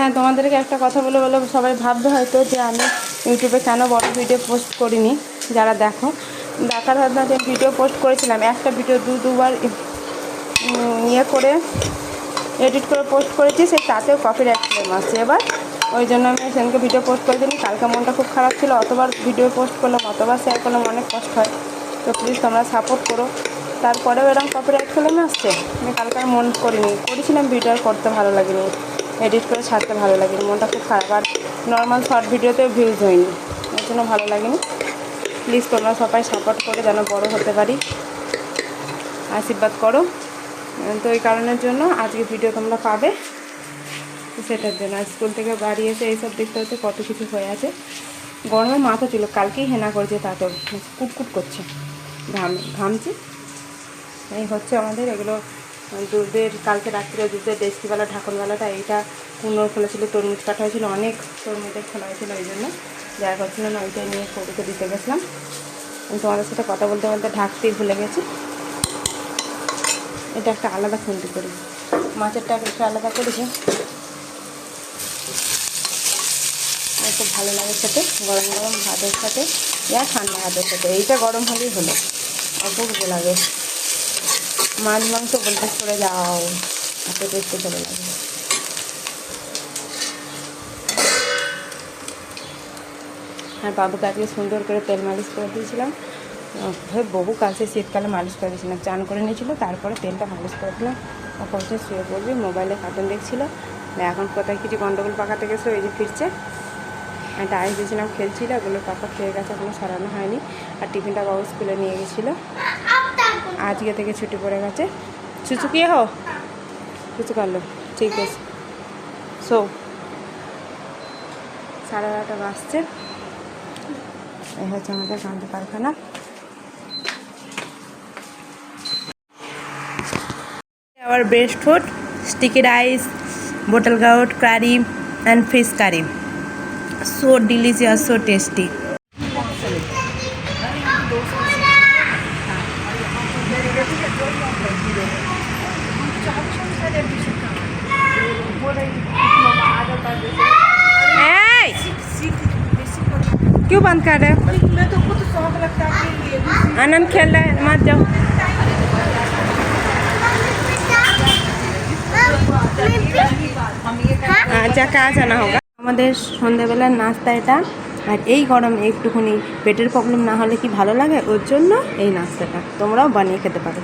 হ্যাঁ তোমাদেরকে একটা কথা বলে বলে সবাই ভাববে হয়তো যে আমি ইউটিউবে কেন বড় ভিডিও পোস্ট করিনি, যারা দেখো। দেখার হয়তো আমি ভিডিও পোস্ট করেছিলাম, একটা ভিডিও দু, দুবার ইয়ে করে এডিট করে পোস্ট করেছি, সেই তাতেও কপিরাইট ক্লেম আসছে। এবার ওই জন্য আমি সেদিনকে ভিডিও পোস্ট করে দিই কালকে মনটা খুব খারাপ ছিল, অতবার ভিডিও পোস্ট করলাম, অতবার শেয়ার করলাম, অনেক কষ্ট হয়। তো প্লিজ তোমরা সাপোর্ট করো। তারপরেও এরকম কপিরাইট ক্লেম আসছে, আমি কালকে আর মন করিনি, করেছিলাম ভিডিও করতে ভালো লাগেনি। এডিট করে ছাড়তে ভালো লাগেনি। মনটা খুব খারাপ। আর নর্মাল শর্ট ভিডিওতেও ভিউজ হয়নি। ওই জন্য ভালো লাগেনি। প্লিজ তোমরা সবাই সাপোর্ট করে যেন বড় হতে পারি। আশীর্বাদ করো। তো এই কারণের জন্য আজকে ভিডিও তোমরা পাবে। সেটার জন্য স্কুল থেকে বাড়ি এসে এইসব দেখতে হতে কত কিছু হয়ে আছে। গরমে মাথা ছিল কালকেই হেনা করেছে তাতেও কুটকুট করছে ঘাম, ঘামছে। এই হচ্ছে আমাদের এগুলো দুধের, কালকে রাত্রে দুধের ডেস্কিওয়ালা ঢাকনওয়ালাটা, এইটা পুনর খোলা ছিল, তরমুজ কাটা হয়েছিল, অনেক তরমুজের খোলা হয়েছিল ওই জন্য। যার করছিল না ওইটা নিয়ে কবিকে দিতে গেছিলাম। আমি তোমাদের সাথে কথা বলতে বলতে ঢাকতেই ভুলে গেছি। এটা একটা আলাদা খুন্তি করি। মাছেরটা একটু আলাদা করেছি আর খুব ভালো লাগে খেতে, গরম গরম ভাতের সাথে ইয়া ঠান্ডা ভাতের সাথে। এইটা গরম হলেই হলো। অপূর্ব লাগে। মাছ, মাংস বলতে করে যাও এত টেস্টে চলে লাগে। আর বাবুকে আজকে সুন্দর করে তেল মালিশ করে দিয়েছিলাম। বহু কাছে শীতকালে মালিশ করে দিয়েছিলাম চান করে নিয়েছিল, তারপরে তেলটা মালিশ করে দিলাম। ও করছে শুয়ে পড়বি, মোবাইলে কার্টুন দেখছিল। এখন কোথায় কিছু গন্ডগোল পাকাতে গেছে ওই যে ফিরছে। আইস দিয়েছিলাম খেলছিল, ওগুলো পাপা খেয়ে গেছে, এখনও সরানো হয়নি। আর টিফিনটা বাবু স্কুলে নিয়ে গেছিল। আজকে থেকে ছুটি পড়ে গেছে। চুচু কি হো চুচু করল ঠিক আছে। সো, সাড়ে বারোটা বাসছে এ হচ্ছে আমাদের কান্দি কারখানা। Our best food sticky rice bottle gourd curry and fish curry so delicious so tasty क्यों बंद कर रहे हो मैं तो खुद शौक लगता है कि ये भी आनंद खेल रहे हैं मत जाओ আচ্ছা কাজ আনা হোক আমাদের সন্ধেবেলার নাস্তা এটা আর এই গরমে একটুখানি পেটের প্রবলেম না হলে কি ভালো লাগে ওর জন্য এই নাস্তাটা তোমরাও বানিয়ে খেতে পারো